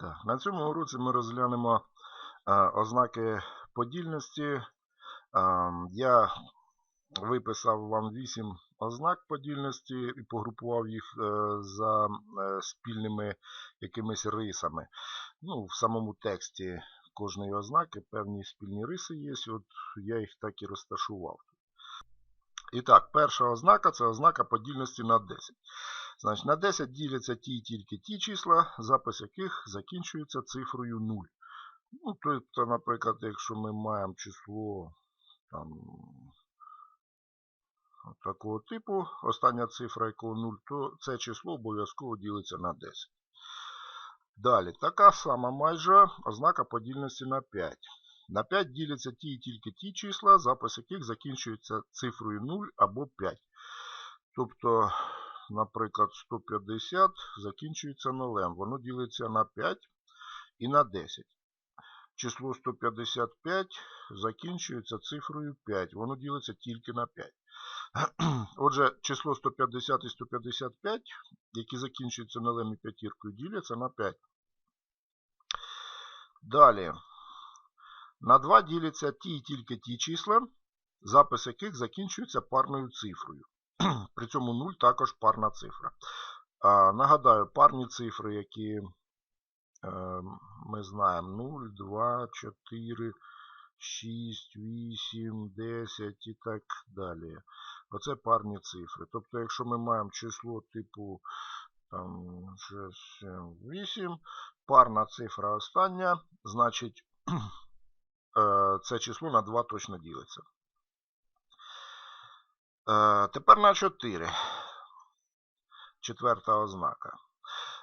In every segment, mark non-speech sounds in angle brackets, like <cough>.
Так, на цьому уроці ми розглянемо е, ознаки подільності. Е, я виписав вам 8 ознак подільності і погрупував їх е, за е, спільними якимись рисами. Ну, в самому тексті кожної ознаки певні спільні риси є. От я їх так і розташував. І так, перша ознака це ознака подільності на 10. Значить, на 10 діляться ті і тільки ті числа, запис яких закінчується цифрою 0. Ну, тобто, наприклад, якщо ми маємо число там, такого типу, остання цифра якого 0, то це число обов'язково ділиться на 10. Далі, така сама майже ознака подільності на 5. На 5 діляться ті і тільки ті числа, запис яких закінчується цифрою 0 або 5. Тобто, наприклад, 150 закінчується нулем. Воно ділиться на 5 і на 10. Число 155 закінчується цифрою 5. Воно ділиться тільки на 5. <clears throat> Отже, число 150 і 155, які закінчуються нулем і п'ятіркою, діляться на 5. Далі. На 2 діляться ті і тільки ті числа, запис яких закінчується парною цифрою. При цьому 0 також парна цифра. Нагадаю, парні цифри, які е, ми знаємо 0, 2, 4, 6, 8, 10 і так далі. Оце парні цифри. Тобто, якщо ми маємо число типу там, 6, 7, 8, парна цифра остання, значить <clears throat> е, це число на 2 точно ділиться. Е, тепер на 4. Четверта ознака.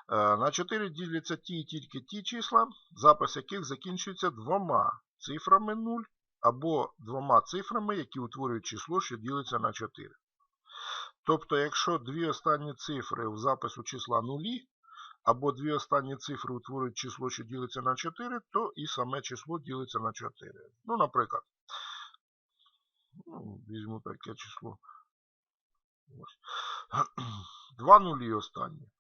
Е, на 4 діляться ті і тільки ті числа, запис яких закінчується двома цифрами 0 або двома цифрами, які утворюють число, що ділиться на 4. Тобто, якщо дві останні цифри в запису числа нулі, або дві останні цифри утворюють число, що ділиться на 4, то і саме число ділиться на 4. Ну, наприклад, ну, візьму таке число. <clears throat> Два нулі останні.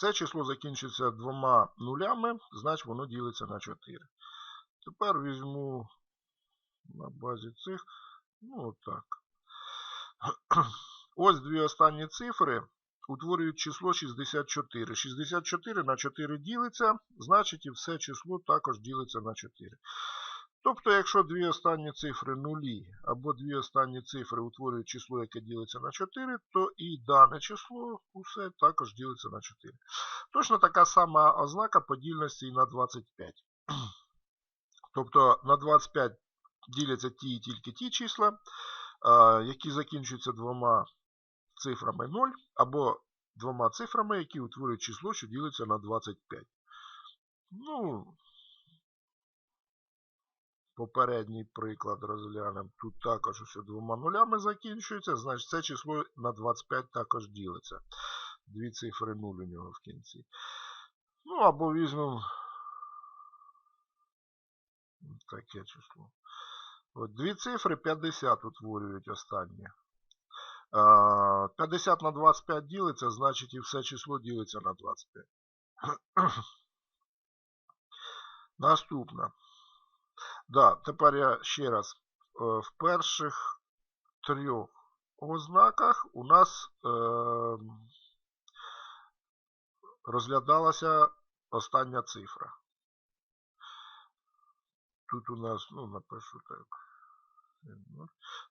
Це число закінчиться двома нулями, значить воно ділиться на 4. Тепер візьму на базі цих, ну отак. <clears throat> Ось дві останні цифри утворюють число 64. 64 на 4 ділиться, значить і все число також ділиться на 4. Тобто, якщо дві останні цифри нулі або дві останні цифри утворюють число, яке ділиться на 4, то і дане число усе також ділиться на 4. Точно така сама ознака подільності і на 25. <clears throat> Тобто на 25 діляться ті і тільки ті числа, які закінчуються двома цифрами 0, або двома цифрами, які утворюють число, що ділиться на 25. Ну, Попередній приклад розглянемо. Тут також усе двома нулями закінчується, значить це число на 25 також ділиться. Дві цифри 0 у нього в кінці. Ну, або візьмемо таке число. От Дві цифри 50 утворюють останнє. 50 на 25 ділиться, значить і все число ділиться на 25. <clears throat> Наступне. Да, тепер я ще раз. Е, в перших трьох ознаках у нас е, розглядалася остання цифра. Тут у нас, ну, напишу так.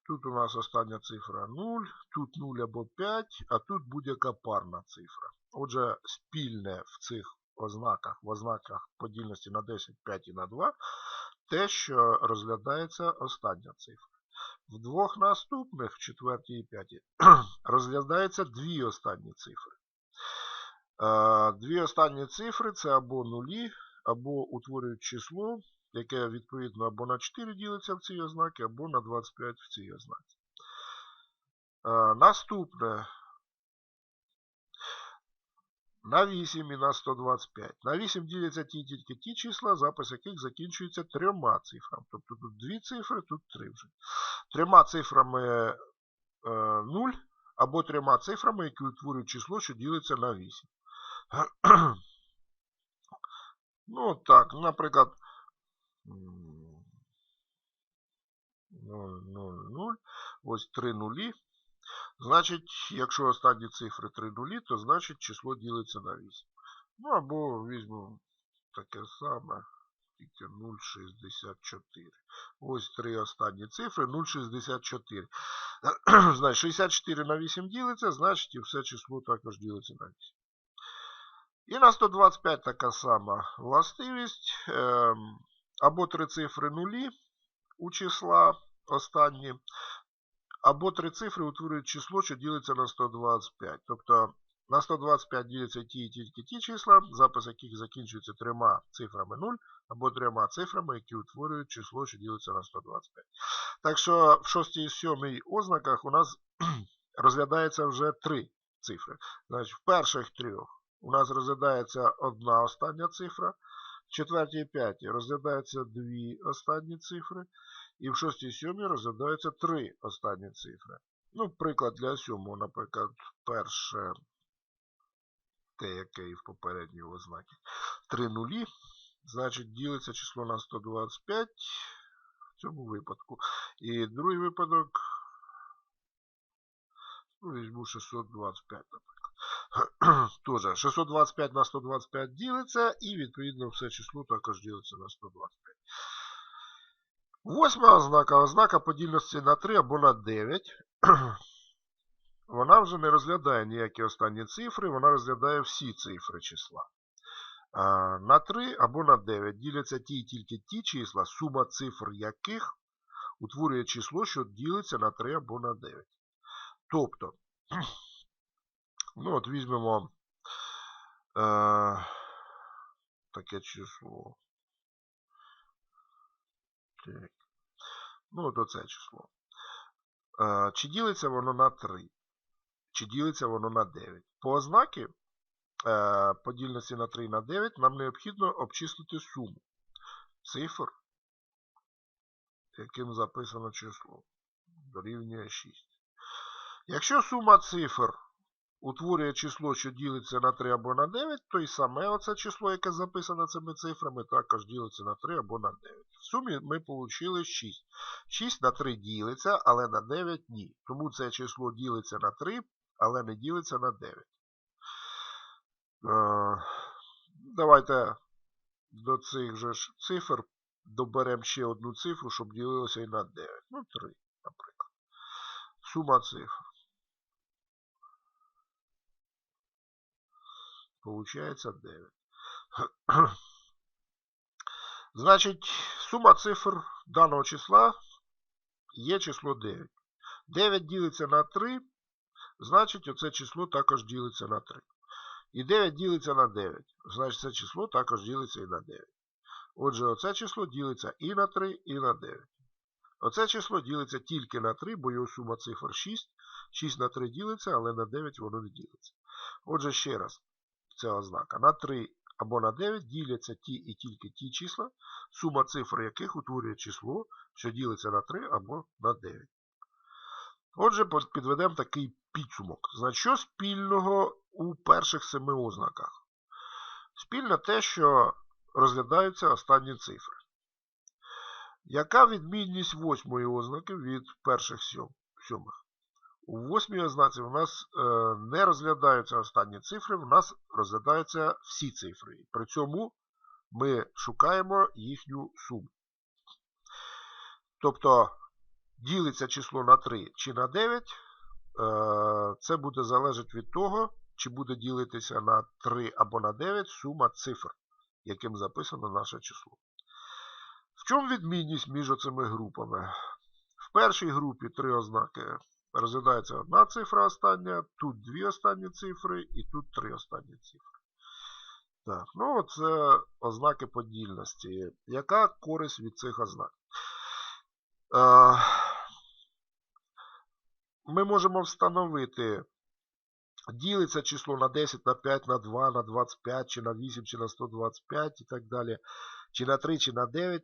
Тут у нас остання цифра 0, тут 0 або 5, а тут будь-яка парна цифра. Отже, спільне в цих ознаках, в ознаках подільності на 10, 5 і на 2 те, що розглядається остання цифра. В двох наступних, в четвертій і п'ятій, <clears throat> розглядається дві останні цифри. Дві останні цифри це або нулі, або утворюють число, яке відповідно або на 4 ділиться в цій ознаці, або на 25 в цій ознаці. Наступне на 8 і на 125. На 8 діляться ті тільки ті числа, запис яких закінчується трьома цифрами. Тобто тут дві цифри, тут три вже. Трьома цифрами е, 0 або трьома цифрами, які утворюють число, що ділиться на 8. <clears throat> Ну, так, наприклад, 0, 0, 0. Ось 3 нулі. Значить, якщо останні цифри 3 нулі, то значить число ділиться на 8. Ну або візьмемо таке саме, тільки 0,64. Ось три останні цифри 0,64. <clears throat> Значить, 64 на 8 ділиться, значить і все число також ділиться на 8. І на 125 така сама властивість. Ем, або три цифри нулі у числа останні, або три цифри утворюють число, що ділиться на 125. Тобто на 125 діляться ті і тільки ті числа, запис яких закінчується трьома цифрами 0, або трьома цифрами, які утворюють число, що ділиться на 125. Так що в 6 і 7 ознаках у нас <clears throat> розглядається вже три цифри. Значить, В перших трьох у нас розглядається одна остання цифра, в четвертій і п'ятій розглядаються дві останні цифри, і в шостій і сьомій розглядаються три останні цифри. Ну, приклад для сьомого, наприклад, перше те, яке і в попередній ознакі. 3 нулі. Значить, ділиться число на 125 в цьому випадку. І другий випадок. Ну, візьму 625, наприклад. <clears throat> Тоже 625 на 125 ділиться, і відповідно все число також ділиться на 125. Восьма ознака ознака подільності на 3 або на 9 <clears throat> вона вже не розглядає ніякі останні цифри, вона розглядає всі цифри числа. На 3 або на 9 діляться ті і тільки ті числа, сума цифр яких утворює число, що ділиться на 3 або на 9. Тобто, <clears throat> ну от візьмемо е, таке число. Ну, от оце число. Чи ділиться воно на 3? чи ділиться воно на 9. По ознаки е, подільності на 3 на 9 нам необхідно обчислити суму цифр, яким записано число. Дорівнює 6. Якщо сума цифр утворює число, що ділиться на 3 або на 9, то і саме оце число, яке записано цими цифрами, також ділиться на 3 або на 9. В сумі ми отримали 6. 6 на 3 ділиться, але на 9 ні. Тому це число ділиться на 3, але не ділиться на 9. Е, давайте до цих же ж цифр доберемо ще одну цифру, щоб ділилося і на 9. Ну, 3, наприклад. Сума цифр. Получається 9. <clears throat> Значить, сума цифр даного числа є число 9. 9 ділиться на 3, Значить, оце число також ділиться на 3. І 9 ділиться на 9. Значить, це число також ділиться і на 9. Отже, оце число ділиться і на 3, і на 9. Оце число ділиться тільки на 3, бо його сума цифр 6. 6 на 3 ділиться, але на 9 воно не ділиться. Отже, ще раз, ця ознака. На 3 або на 9 діляться ті і тільки ті числа, сума цифр яких утворює число, що ділиться на 3 або на 9. Отже, підведемо такий підсумок. Значить, що спільного у перших семи ознаках? Спільне те, що розглядаються останні цифри. Яка відмінність восьмої ознаки від перших сьомих? У восьмій ознаці в нас е, не розглядаються останні цифри, в нас розглядаються всі цифри. При цьому ми шукаємо їхню суму. Тобто ділиться число на 3 чи на 9, е, це буде залежати від того, чи буде ділитися на 3 або на 9 сума цифр, яким записано наше число. В чому відмінність між цими групами? В першій групі три ознаки. Розглядається одна цифра остання, тут дві останні цифри і тут три останні цифри. Так, ну Це ознаки подільності. Яка користь від цих ознак? Е, ми можемо встановити, ділиться число на 10, на 5, на 2, на 25, чи на 8, чи на 125 і так далі, чи на 3, чи на 9,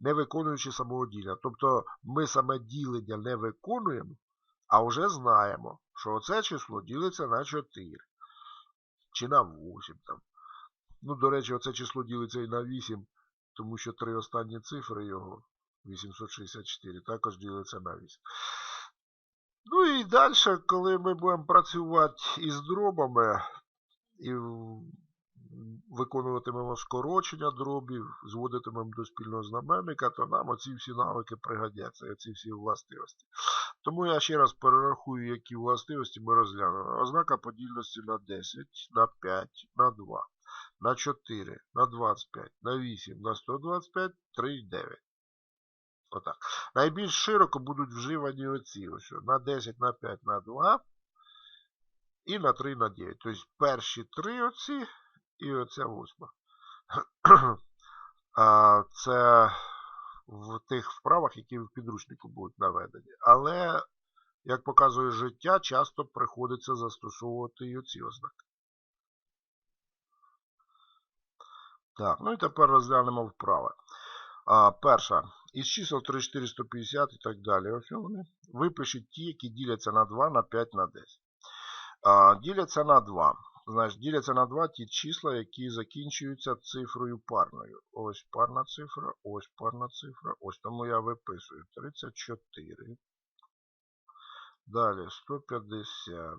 не виконуючи самого ділення. Тобто ми саме ділення не виконуємо, а вже знаємо, що це число ділиться на 4, чи на 8. там. Ну, до речі, оце число ділиться і на 8, тому що три останні цифри його 864 також ділиться на 8. Ну і далі, коли ми будемо працювати із дробами і виконуватимемо скорочення дробів, зводитимемо до спільного знаменника, то нам оці всі навики пригодяться, оці всі властивості. Тому я ще раз перерахую, які властивості ми розглянули. Ознака подільності на 10, на 5, на 2, на 4, на 25, на 8, на 125, 3 і 9. Отак. Найбільш широко будуть вживані оці. Ось, на 10, на 5, на 2 і на 3 на 9. Тобто перші три оці і оця восьма. <clears throat> Це в тих вправах, які в підручнику будуть наведені. Але, як показує життя, часто приходиться застосовувати і оці ознаки. Так, ну і тепер розглянемо вправи. А, Перша. Із чисел 3, 4, 150 і так далі. Ось. Випишіть ті, які діляться на 2, на 5, на 10. А, Діляться на 2. Значить, діляться на 2 ті числа, які закінчуються цифрою парною. Ось парна цифра, ось парна цифра. Ось тому я виписую 34. Далі 150.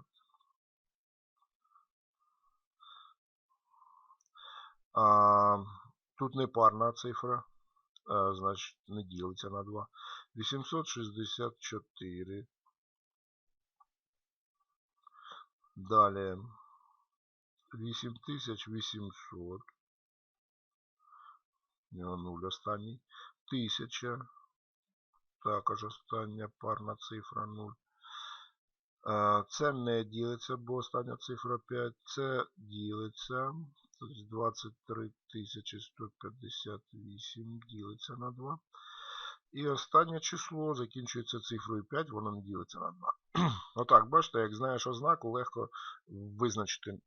А, Тут не парна цифра. А, значить, не ділиться на 2. 864. Далі 8800. Нуль останній. 1000. Також остання парна цифра 0. Це не ділиться, бо остання цифра 5. Це ділиться. Тобто 23 158 ділиться на 2. І останнє число закінчується цифрою 5, воно не ділиться на 2. <clears throat> Отак, бачите, як знаєш ознаку, легко визначити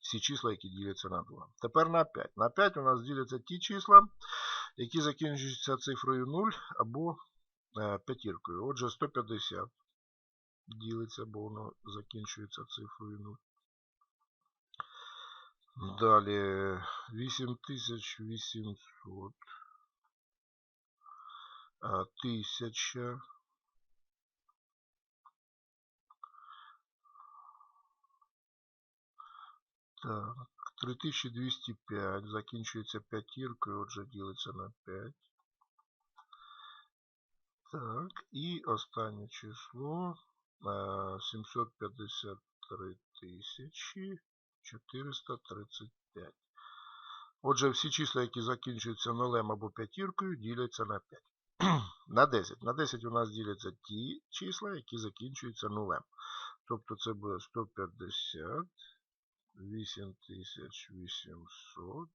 всі числа, які діляться на 2. Тепер на 5. На 5 у нас діляться ті числа, які закінчуються цифрою 0 або е, п'ятіркою. Отже, 150 ділиться, бо воно закінчується цифрою 0. Далі 8800. 1000. Так, 3205 закінчується п'ятіркою, отже, ділиться на 5. Так, і останнє число 753 тисячі 435. Отже, всі числа, які закінчуються нулем або п'ятіркою, діляться на 5. <clears throat> на 10. На 10 у нас діляться ті числа, які закінчуються нулем. Тобто це буде 150. 8800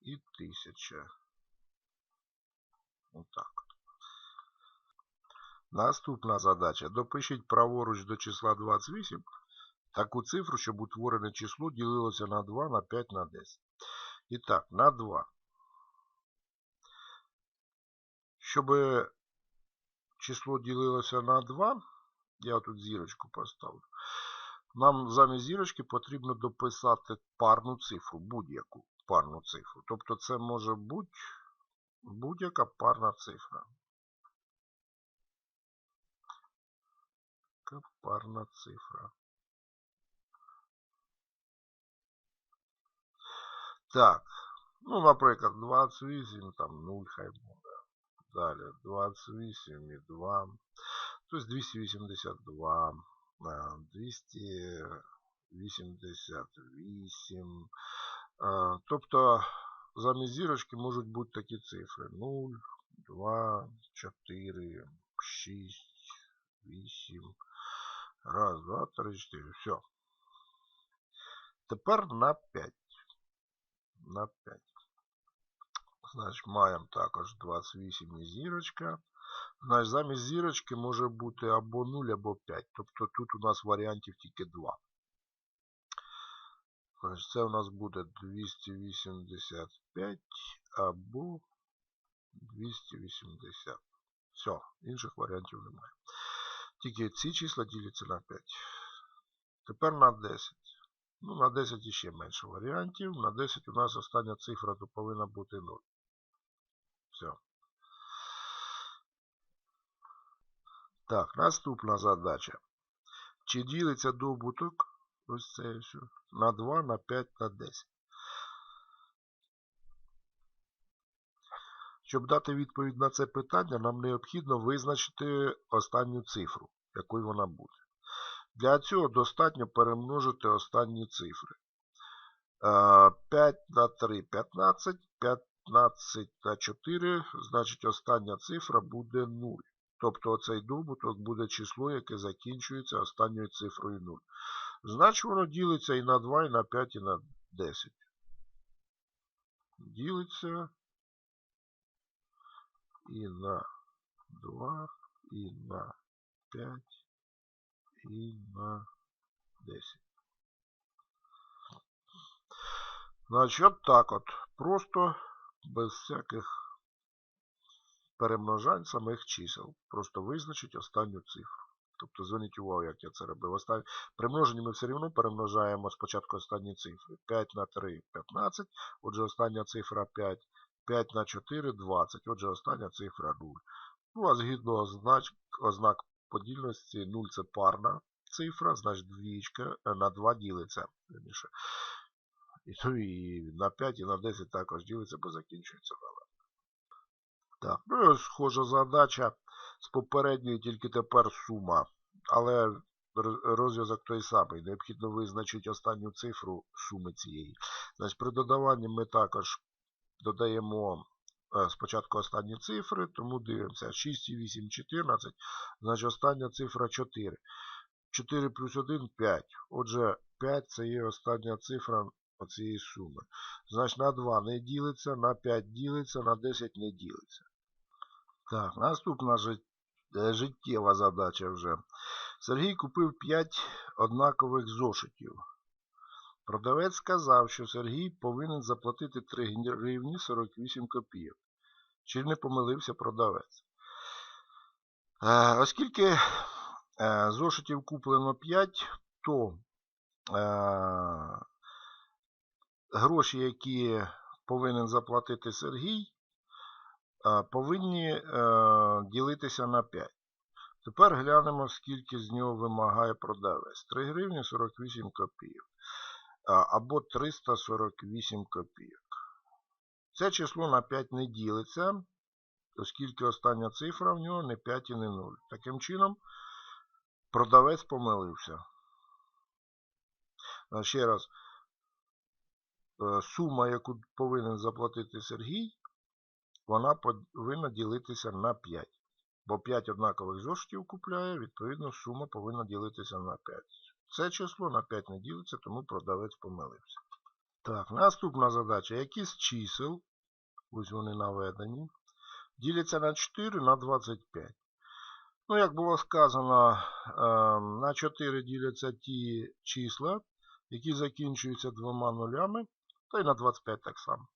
і 1000. Отак. Наступна задача. Допишіть праворуч до числа 28 таку цифру, щоб утворене число ділилося на 2, на 5, на 10. І так, на 2. Щоб число ділилося на 2, я тут зірочку поставлю. Нам замість зірочки потрібно дописати парну цифру, будь-яку парну цифру. Тобто це може бути будь-яка парна цифра. Парна цифра. Так, ну, наприклад, 28, там 0 хай буде. Далі 28 і 2. Тобто 282. 288. Тобто замість зірочки можуть бути такі цифри 0, 2, 4, 6, 8. Раз, два, три, чотири. Все. Тепер на 5. На 5. Значить, маємо також 28 і зірочка. Значить, замість зірочки може бути або 0, або 5. Тобто тут у нас варіантів тільки 2. Значить, Це у нас буде 285 або 280. Все, інших варіантів немає. Тільки ці числа діляться на 5. Тепер на 10. Ну, на 10 іще менше варіантів. На 10 у нас остання цифра то повинна бути 0. Все. Так, наступна задача. Чи ділиться добуток, ось це все, на 2, на 5, на 10. Щоб дати відповідь на це питання, нам необхідно визначити останню цифру, якою вона буде. Для цього достатньо перемножити останні цифри. 5 на 3 15, 15 на 4, значить остання цифра буде 0. Тобто оцей добуток буде число, яке закінчується останньою цифрою 0. Значить воно ділиться і на 2, і на 5, і на 10. Ділиться і на 2, і на 5, і на 10. Значить, от так от. Просто без всяких перемножань самих чисел. Просто визначить останню цифру. Тобто зверніть увагу, як я це робив. Остан... При ми все одно перемножаємо спочатку останні цифри. 5 на 3 15. Отже, остання цифра 5. 5 на 4 20. Отже, остання цифра 0. Ну, а згідно ознак, ознак подільності 0 це парна цифра, значить двічка на 2 ділиться. І, ну, і на 5 і на 10 також ділиться, бо закінчується нулем. Так, ну схожа задача з попередньої, тільки тепер сума. Але розв'язок той самий. Необхідно визначити останню цифру суми цієї. Значить, При додаванні ми також додаємо е, спочатку останні цифри, тому дивимося 6 і 8, 14. Значить остання цифра 4. 4 плюс 1 5. Отже, 5 це є остання цифра оцієї суми. Значить, на 2 не ділиться, на 5 ділиться, на 10 не ділиться. Так, наступна е, життєва задача вже. Сергій купив 5 однакових зошитів. Продавець сказав, що Сергій повинен заплатити 3 гривні 48 копійок. Чи не помилився продавець? Е, оскільки е, зошитів куплено 5, то гроші, які повинен заплатити Сергій, повинні ділитися на 5. Тепер глянемо, скільки з нього вимагає продавець. 3 гривні 48 копійок. Або 348 копійок. Це число на 5 не ділиться, оскільки остання цифра в нього не 5 і не 0. Таким чином, продавець помилився. Ще раз. Е, сума, яку повинен заплатити Сергій, вона повинна ділитися на 5. Бо 5 однакових зошитів купляє, відповідно, сума повинна ділитися на 5. Це число на 5 не ділиться, тому продавець помилився. Так, наступна задача. Які з чисел, ось вони наведені, діляться на 4 на 25. Ну, як було сказано, ем, на 4 діляться ті числа, які закінчуються двома нулями та й на 25 так само.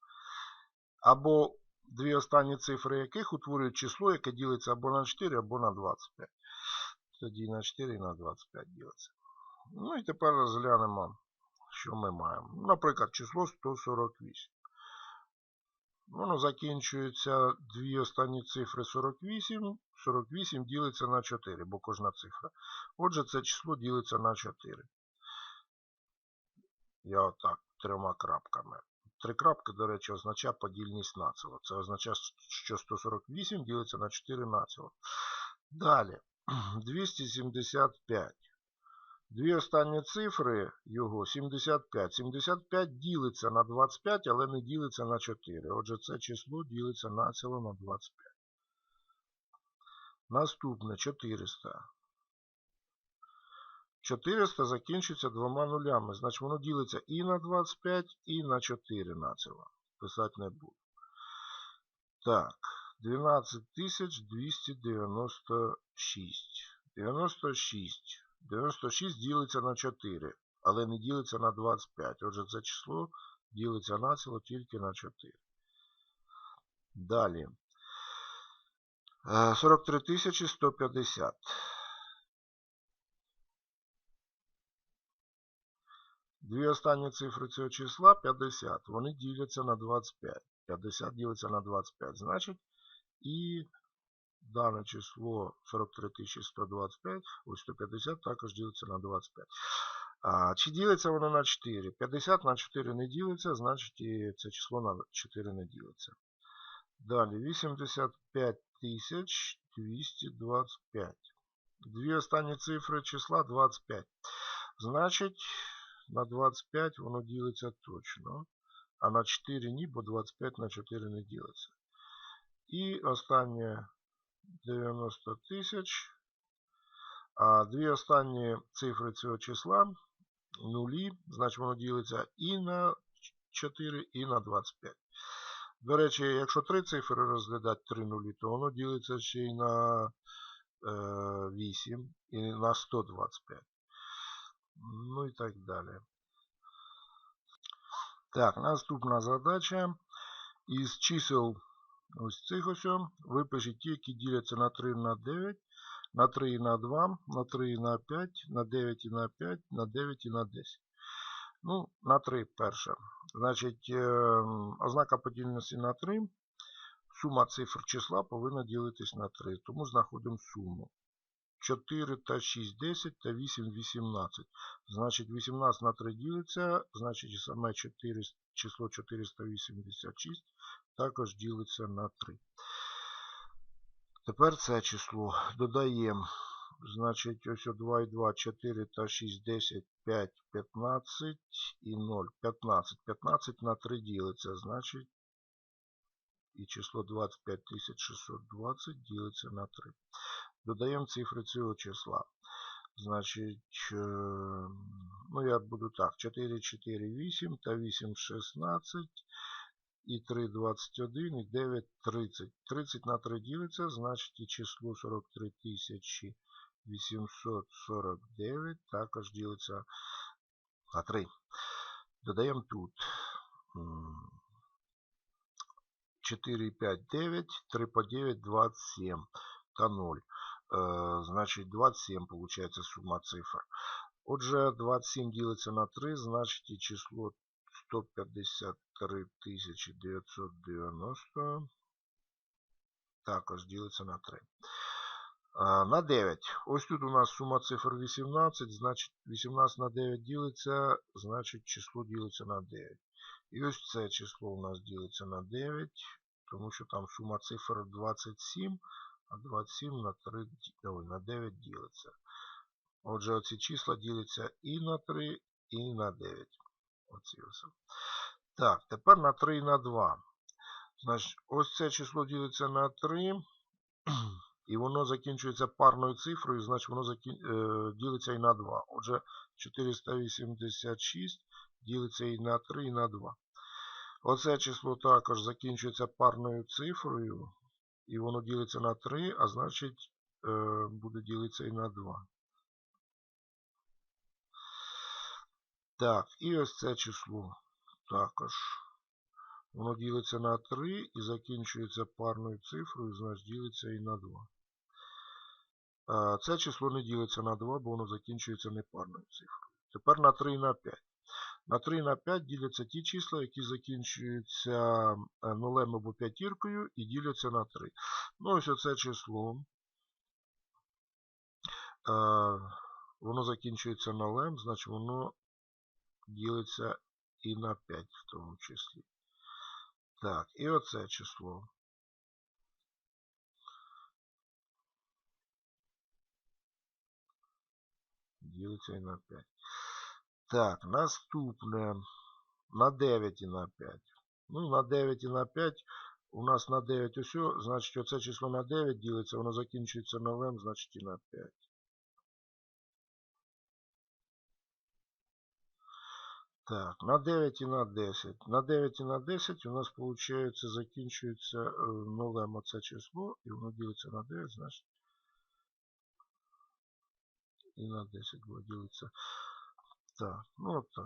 Або дві останні цифри яких утворюють число, яке ділиться або на 4, або на 25. Тоді на 4 і на 25 ділиться. Ну і тепер розглянемо, що ми маємо. Наприклад, число 148. Воно закінчується дві останні цифри 48. 48 ділиться на 4, бо кожна цифра. Отже, це число ділиться на 4. Я отак трьома крапками. Три крапки, до речі, означає подільність націло. Це означає, що 148 ділиться на 4 націло. Далі, <clears throat> 275. Дві останні цифри його 75. 75 ділиться на 25, але не ділиться на 4. Отже, це число ділиться націло на 25. Наступне 400. 400 закінчується двома нулями. Значить воно ділиться і на 25, і на 4 націло. Писати не буду. Так, 12296. 96. 96 ділиться на 4, але не ділиться на 25. Отже, це число ділиться націло тільки на 4. Далі. 43150. Дві останні цифри цього числа 50. Вони діляться на 25. 50 ділиться на 25. Значить, і дане число 43 125, ось 150 також ділиться на 25. А, чи ділиться воно на 4? 50 на 4 не ділиться, значить і це число на 4 не ділиться. Далі 85 225. Дві останні цифри числа 25. Значить, На 25 воно ділиться точно. А на 4 ні, бо 25 на 4 не ділиться. І останнє 90 тисяч. А дві останні цифри цього числа нулі, значить воно ділиться і на 4, і на 25. До речі, якщо три цифри розглядати 3 нулі, то воно ділиться ще й на е, 8 і на 125. Ну і так далі. Так, наступна задача. Із чисел ось цих ось випишіть ті, які діляться на 3 на 9, на 3 і на 2, на 3 і на 5, на 9 і на 5, на 9 і на 10. Ну, на 3 перша. Значить, е, ознака подільності на 3. Сума цифр числа повинна ділитись на 3. Тому знаходимо суму. 4 та 6 10 та 8 18. Значить 18 на 3 ділиться, значить саме 4, число 486 також ділиться на 3. Тепер це число додаємо. Значить, ось 2 і 2, 4 та 6, 10, 5, 15 і 0, 15. 15 на 3 ділиться, значить, і число 25620 ділиться на 3. Додаємо цифри цього числа. Значить, е, ну я буду так, 4, 4, 8 та 8, 16 і 3, 21 і 9, 30. 30 на 3 ділиться, значить і число 43 849 також ділиться на 3. Додаємо тут 4, 5, 9, 3 по 9, 27 та 0. Значить 27 получається сума цифр. Отже, 27 ділиться на 3, значить і число 153 990 також ділиться на 3. На 9. Ось тут у нас сума цифр 18, значить 18 на 9 ділиться, значить число ділиться на 9. І ось це число у нас ділиться на 9, тому що там сума цифр 27, А 27 на 3, ой, на 9 ділиться. Отже, оці числа діляться і на 3, і на 9. Оці ось. Так, тепер на 3 і на 2. Значить, ось це число ділиться на 3. <clears throat> І воно закінчується парною цифрою, значить воно закін... е, ділиться і на 2. Отже, 486 ділиться і на 3, і на 2. Оце число також закінчується парною цифрою. І воно ділиться на 3, а значить е, буде ділитися і на 2. Так, і ось це число також. Воно ділиться на 3 і закінчується парною цифрою, значить ділиться і на 2. Це число не ділиться на 2, бо воно закінчується непарною цифрою. Тепер на 3 і на 5. На 3 і на 5 діляться ті числа, які закінчуються е, нулем або п'ятіркою і діляться на 3. Ну, ось оце число. Е, воно закінчується нулем, значить воно ділиться і на 5 в тому числі. Так, і оце число. Ділиться і на 5. Так, наступне. На 9 і на 5. Ну, на 9 і на 5. У нас на 9 усе, значить оце число на 9 ділиться, воно закінчується новим, значить і на 5. Так, на 9 і на 10. На 9 і на 10 у нас, виходить, закінчується е, нулем оце число, і воно ділиться на 9, значить. І на 10 буде ділитися. Так, ну так.